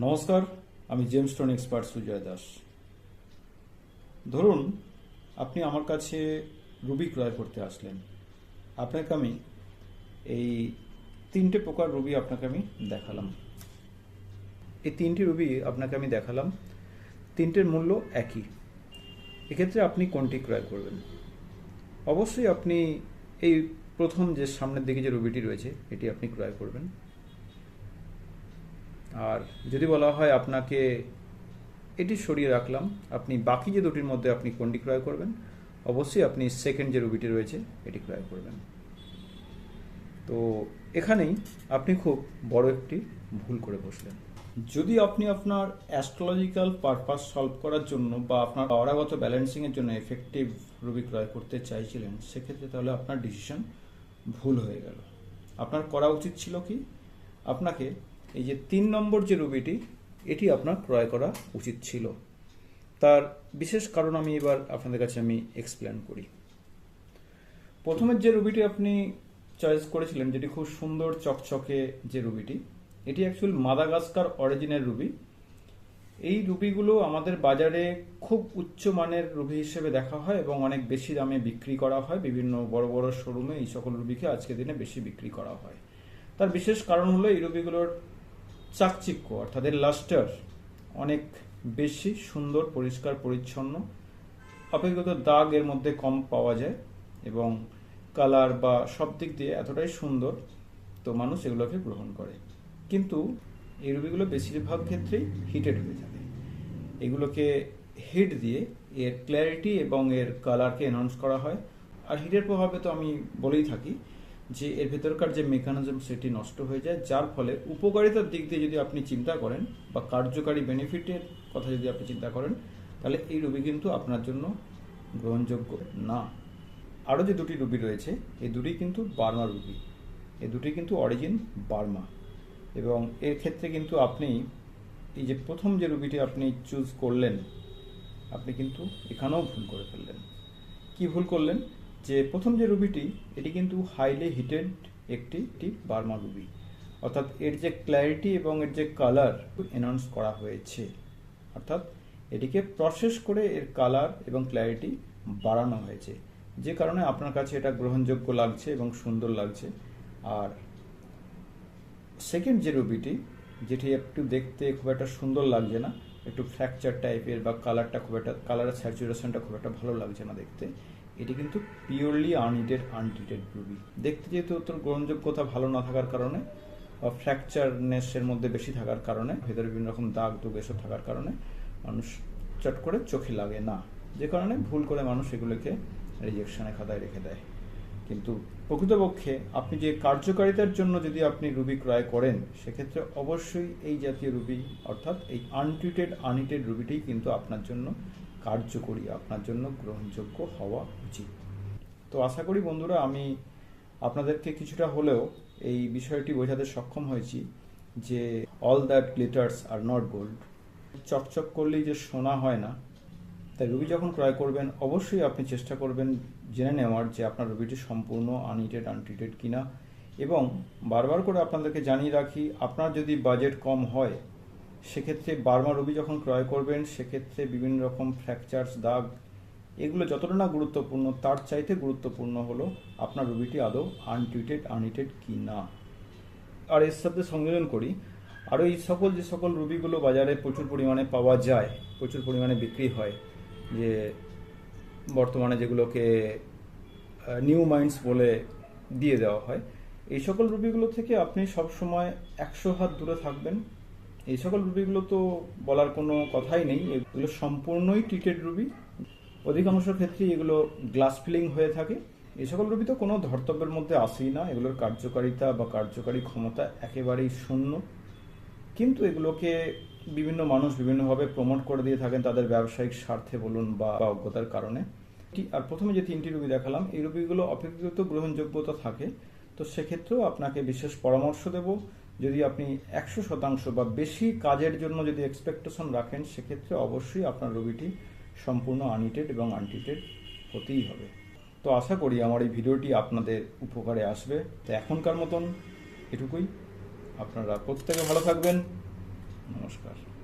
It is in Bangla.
নমস্কার, আমি জেমস্টোন এক্সপার্ট সুজয় দাস। ধরুন, আপনি আমার কাছে রুবি ক্রয় করতে আসলেন। আপনাকে আমি এই তিনটে প্রকার রুবি আপনাকে আমি দেখালাম। এই তিনটি রুবি আপনাকে আমি দেখালাম। তিনটের মূল্য একই। এক্ষেত্রে আপনি কোনটি ক্রয় করবেন? অবশ্যই আপনি এই প্রথম যে সামনের দিকে যে রুবিটি রয়েছে, এটি আপনি ক্রয় করবেন। আর যদি বলা হয় আপনাকে এটি সরিয়ে রাখলাম, আপনি বাকি যে দুটির মধ্যে আপনি কোনটি ক্রয় করবেন, অবশ্যই আপনি সেকেন্ড যে রুবিটি রয়েছে, এটি ক্রয় করবেন। তো এখানেই আপনি খুব বড় একটি ভুল করে বসলেন। যদি আপনি আপনার অ্যাস্ট্রোলজিক্যাল পারপাস সলভ করার জন্য বা আপনার অরাগত ব্যালেন্সিংয়ের জন্য এফেক্টিভ রুবি ক্রয় করতে চাইছিলেন, সেক্ষেত্রে তাহলে আপনার ডিসিশন ভুল হয়ে গেল। আপনার করা উচিত ছিল কি? আপনাকে এই যে তিন নম্বর যে রুবিটি এটি আপনার ক্রয় করা উচিত ছিল। তার বিশেষ কারণ আমি এবার আপনাদের কাছে আমি এক্সপ্লেন করি। প্রথমের যে রুবিটি আপনি চয়েস করেছিলেন, যেটি খুব সুন্দর চকচকে যে রুবিটি এটি অ্যাকচুয়াল মাদাগাস্কার অরিজিনের রুবি এই রুবিগুলো আমাদের বাজারে খুব উচ্চ মানের রুবি হিসেবে দেখা হয় এবং অনেক বেশি দামে বিক্রি করা হয়। বিভিন্ন বড় বড় শোরুমে এই সকল রুবিকে আজকের দিনে বেশি বিক্রি করা হয়। তার বিশেষ কারণ হলো এই রুবিগুলোর চাকচিক্য, অর্থাৎ এর লাস্টার অনেক বেশি সুন্দর, পরিষ্কার, পরিচ্ছন্ন। অপেক্ষাকৃত দাগ এর মধ্যে কম পাওয়া যায় এবং কালার বা সব দিক দিয়ে এতটাই সুন্দর তো মানুষ এগুলোকে গ্রহণ করে। কিন্তু এই রুবিগুলো বেশিরভাগ ক্ষেত্রেই হিটেড হয়ে থাকে। এগুলোকে হিট দিয়ে এর ক্ল্যারিটি এবং এর কালারকে এনহান্স করা হয়। আর হিটের প্রভাবে তো আমি বলেই থাকি যে এর ভেতরকার যে মেকানিজম সেটি নষ্ট হয়ে যায়, যার ফলে উপকারিতার দিক দিয়ে যদি আপনি চিন্তা করেন বা কার্যকারী বেনিফিটের কথা যদি আপনি চিন্তা করেন, তাহলে এই রুবি কিন্তু আপনার জন্য গ্রহণযোগ্য না। আরও যে দুটি রুবি রয়েছে, এই দুটি কিন্তু বার্মা রুবি। এই দুটি কিন্তু অরিজিন বার্মা। এবং এর ক্ষেত্রে কিন্তু আপনি এই যে প্রথম যে রুবিটি আপনি চুজ করলেন, আপনি কিন্তু এখানেও ভুল করে ফেললেন। কি ভুল করলেন? যে প্রথম যে রুবিটি, এটি কিন্তু হাইলি হিটেড একটি বার্মা রুবি। অর্থাৎ এর যে ক্ল্যারিটি এবং এর যে কালার এনাউন্স করা হয়েছে, অর্থাৎ এটিকে প্রসেস করে এর কালার এবং ক্ল্যারিটি বাড়ানো হয়েছে। যে কারণে আপনার কাছে এটা গ্রহণযোগ্য লাগছে এবং সুন্দর লাগছে। আর সেকেন্ড যে রুবিটি, যেটি একটু দেখতে খুব একটা সুন্দর লাগছে না, একটু ফ্র্যাকচার টাইপের বা কালারটা খুব একটা কালারের স্যাচুরেশনটা খুব একটা ভালো লাগছে না দেখতে এটি কিন্তু পিওরলি আনইটেড আনট্রিটেড রুবি দেখতে যেহেতু তোর গ্রহণযোগ্যতা ভালো না থাকার কারণে, বা ফ্র্যাকচারনেসের মধ্যে বেশি থাকার কারণে, ভেতরে বিভিন্ন রকম দাগ দুগ এসব থাকার কারণে মানুষ চট করে চোখে লাগে না। যে কারণে ভুল করে মানুষ এগুলোকে রিজেকশনের খাতায় রেখে দেয়। কিন্তু প্রকৃতপক্ষে আপনি যে কার্যকারিতার জন্য যদি আপনি রুবি ক্রয় করেন, সেক্ষেত্রে অবশ্যই এই জাতীয় রুবি অর্থাৎ এই আনট্রিটেড আনইটেড রুবিটাই কিন্তু আপনার জন্য কার্যকরী, আপনার জন্য গ্রহণযোগ্য হওয়া উচিত। তো আশা করি বন্ধুরা, আমি আপনাদেরকে কিছুটা হলেও এই বিষয়টি বোঝাতে সক্ষম হয়েছি যে all that glitters are not gold চকচক করলেই যে সোনা হয় না, তাই রুবি যখন ক্রয় করবেন, অবশ্যই আপনি চেষ্টা করবেন জেনে নেওয়ার যে আপনার রুবিটি সম্পূর্ণ আনইটেড আনট্রিটেড কিনা। এবং বারবার করে আপনাদেরকে জানিয়ে রাখি, আপনার যদি বাজেট কম হয় সেক্ষেত্রে বার্মা রুবি যখন ক্রয় করবেন, সেক্ষেত্রে বিভিন্ন রকম ফ্র্যাকচার্স দাগ, এগুলো যতটা না গুরুত্বপূর্ণ, তার চাইতে গুরুত্বপূর্ণ হলো আপনার রুবিটি আদৌ আনট্রিটেড আনইটেড কি না। আর এর সাথে সংযোজন করি, আরও এই সকল, যে সকল রুবিগুলো বাজারে প্রচুর পরিমাণে পাওয়া যায়, প্রচুর পরিমাণে বিক্রি হয়, যে বর্তমানে যেগুলোকে নিউ মাইন্ডস বলে দিয়ে দেওয়া হয়, এই সকল রুবিগুলো থেকে আপনি সবসময় একশো হাত দূরে থাকবেন। এই সকল রুবিগুলো তো বলার কোনো কথাই নেই। এগুলো সম্পূর্ণই ট্রিটেড রুবি। অধিকাংশ ক্ষেত্রে এগুলো গ্লাস ফিলিং হয়ে থাকে। এই সকল রুবি তো কোনো ধর্তব্যের মধ্যে আসেই না। এগুলোর কার্যকারিতা বা কার্যকারী ক্ষমতা একেবারেই শূন্য। কিন্তু এগুলোকে বিভিন্ন মানুষ বিভিন্নভাবে প্রমোট করে দিয়ে থাকেন তাদের ব্যবসায়িক স্বার্থে বলুন বা অজ্ঞতার কারণে। আর প্রথমে যে তিনটি রুবি দেখালাম, এই রুবিগুলো অপেক্ষাকৃত গ্রহণযোগ্যতা থাকে। তো সেক্ষেত্রেও আপনাকে বিশেষ পরামর্শ দেব। যদি আপনি একশো শতাংশ বা বেশি কাজের জন্য যদি এক্সপেকটেশন রাখেন, সেক্ষেত্রে অবশ্যই আপনার রোগীটি সম্পূর্ণ আনইটেড এবং আনটিটেড হতেই হবে। তো আশা করি আমার এই ভিডিওটি আপনাদের উপকারে আসবে। তো এখনকার মতন এটুকুই। আপনারা প্রত্যেকে ভালো থাকবেন। নমস্কার।